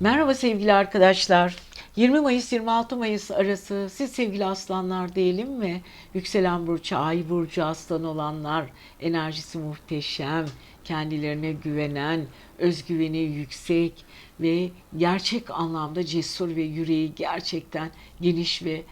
Merhaba sevgili arkadaşlar. 20 Mayıs 26 Mayıs arası siz sevgili aslanlar diyelim mi? Yükselen burcu, ay burcu aslan olanlar, enerjisi muhteşem, kendilerine güvenen, özgüveni yüksek ve gerçek anlamda cesur ve yüreği gerçekten geniş ve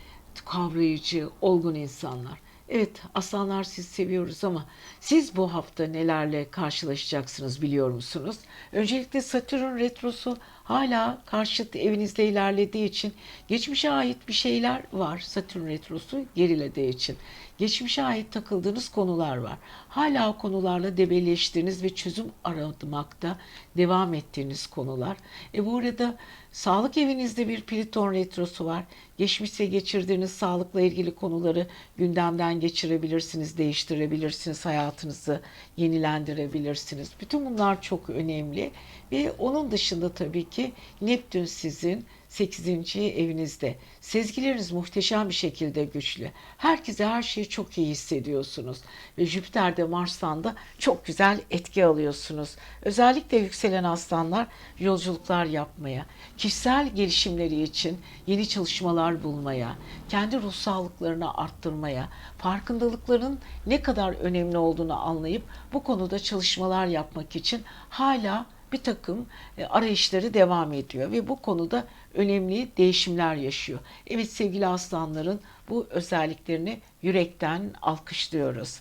kavrayıcı, olgun insanlar. Evet aslanlar siz seviyoruz ama siz bu hafta nelerle karşılaşacaksınız biliyor musunuz? Öncelikle Satürn retrosu hala karşıt evinizde ilerlediği için geçmişe ait bir şeyler var. Satürn retrosu gerilediği için. Geçmişe ait takıldığınız konular var. Hala o konularla debeleştiğiniz ve çözüm aramakta devam ettiğiniz konular. E bu arada sağlık evinizde bir Plüton retrosu var. Geçmişte geçirdiğiniz sağlıkla ilgili konuları gündemden geçirebilirsiniz, değiştirebilirsiniz, hayatınızı yenilendirebilirsiniz. Bütün bunlar çok önemli ve onun dışında tabii ki Neptün sizin 8. evinizde. Sezgileriniz muhteşem bir şekilde güçlü. Herkese her şeyi çok iyi hissediyorsunuz. Ve Jüpiter'de Mars'tan da çok güzel etki alıyorsunuz. Özellikle yükselen aslanlar yolculuklar yapmaya, kişisel gelişimleri için yeni çalışmalar bulmaya, kendi ruh sağlıklarını arttırmaya, farkındalıkların ne kadar önemli olduğunu anlayıp bu konuda çalışmalar yapmak için hala bir takım e, arayışları devam ediyor ve bu konuda önemli değişimler yaşıyor. Evet sevgili aslanların bu özelliklerini yürekten alkışlıyoruz.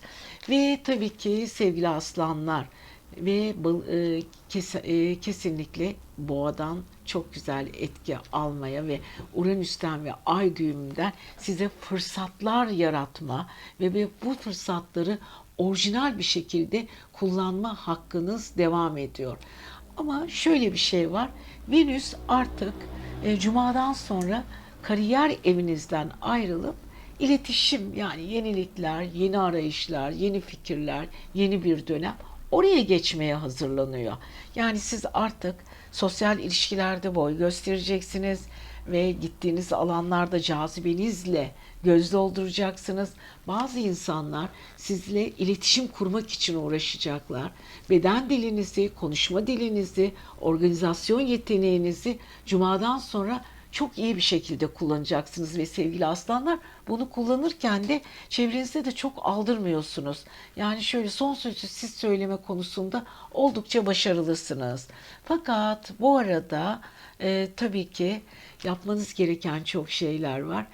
Ve tabii ki sevgili aslanlar ve e, e, kesinlikle boğadan çok güzel etki almaya ve Uranüs'ten ve Ay düğümünden size fırsatlar yaratma ve bu fırsatları orijinal bir şekilde kullanma hakkınız devam ediyor. Ama şöyle bir şey var. Venüs artık e, Cuma'dan sonra kariyer evinizden ayrılıp iletişim yani yenilikler, yeni arayışlar, yeni fikirler, yeni bir dönem oraya geçmeye hazırlanıyor. Yani siz artık sosyal ilişkilerde boy göstereceksiniz ve gittiğiniz alanlarda cazibenizle göz dolduracaksınız. Bazı insanlar sizle iletişim kurmak için uğraşacaklar. Beden dilinizi, konuşma dilinizi, organizasyon yeteneğinizi cumadan sonra çok iyi bir şekilde kullanacaksınız ve sevgili aslanlar bunu kullanırken de çevrenizde de çok aldırmıyorsunuz. Yani şöyle son sözü siz söyleme konusunda oldukça başarılısınız. Fakat bu arada e, tabii ki yapmanız gereken çok şeyler var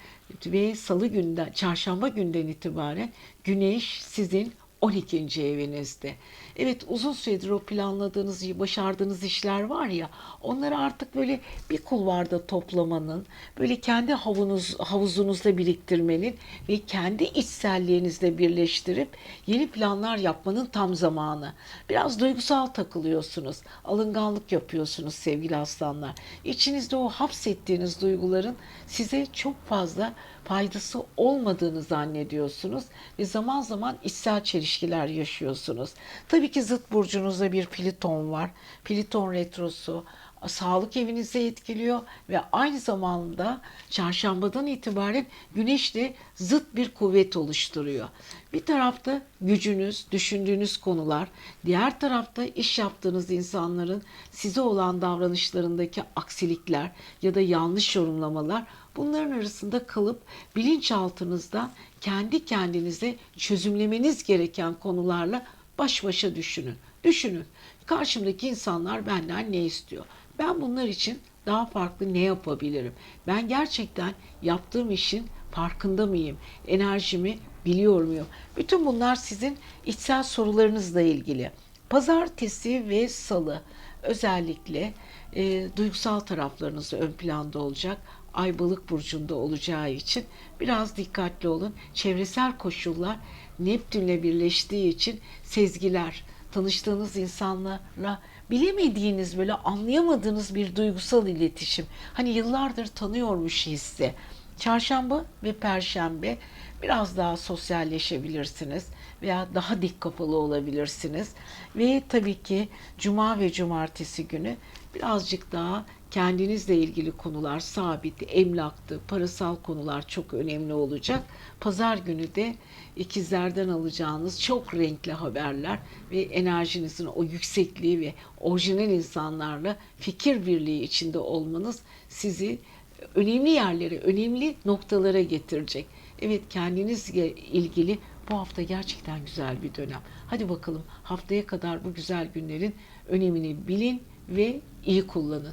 ve salı günden, çarşamba günden itibaren güneş sizin 12. evinizde. Evet uzun süredir o planladığınız, başardığınız işler var ya onları artık böyle bir kulvarda toplamanın, böyle kendi havunuz, havuzunuzda biriktirmenin ve kendi içselliğinizle birleştirip yeni planlar yapmanın tam zamanı. Biraz duygusal takılıyorsunuz, alınganlık yapıyorsunuz sevgili aslanlar. İçinizde o hapsettiğiniz duyguların size çok fazla faydası olmadığını zannediyorsunuz ve zaman zaman içsel çelişkiler yaşıyorsunuz. Tabii ki zıt burcunuzda bir Plüton var. Plüton retrosu sağlık evinizi etkiliyor ve aynı zamanda çarşambadan itibaren güneşle zıt bir kuvvet oluşturuyor. Bir tarafta gücünüz, düşündüğünüz konular, diğer tarafta iş yaptığınız insanların size olan davranışlarındaki aksilikler ya da yanlış yorumlamalar bunların arasında kalıp bilinçaltınızda kendi kendinize çözümlemeniz gereken konularla baş başa düşünün. Düşünün. Karşımdaki insanlar benden ne istiyor? Ben bunlar için daha farklı ne yapabilirim? Ben gerçekten yaptığım işin farkında mıyım? Enerjimi biliyor muyum? Bütün bunlar sizin içsel sorularınızla ilgili. Pazartesi ve salı özellikle e, duygusal taraflarınız ön planda olacak. Ay balık burcunda olacağı için biraz dikkatli olun. Çevresel koşullar Neptünle birleştiği için sezgiler, tanıştığınız insanlarla bilemediğiniz böyle anlayamadığınız bir duygusal iletişim. Hani yıllardır tanıyormuş hissi. Çarşamba ve perşembe biraz daha sosyalleşebilirsiniz veya daha dik kafalı olabilirsiniz. Ve tabii ki cuma ve cumartesi günü birazcık daha kendinizle ilgili konular sabit, emlaktı, parasal konular çok önemli olacak. Pazar günü de ikizlerden alacağınız çok renkli haberler ve enerjinizin o yüksekliği ve orijinal insanlarla fikir birliği içinde olmanız sizi önemli yerlere, önemli noktalara getirecek. Evet kendinizle ilgili bu hafta gerçekten güzel bir dönem. Hadi bakalım haftaya kadar bu güzel günlerin önemini bilin ve iyi kullanın.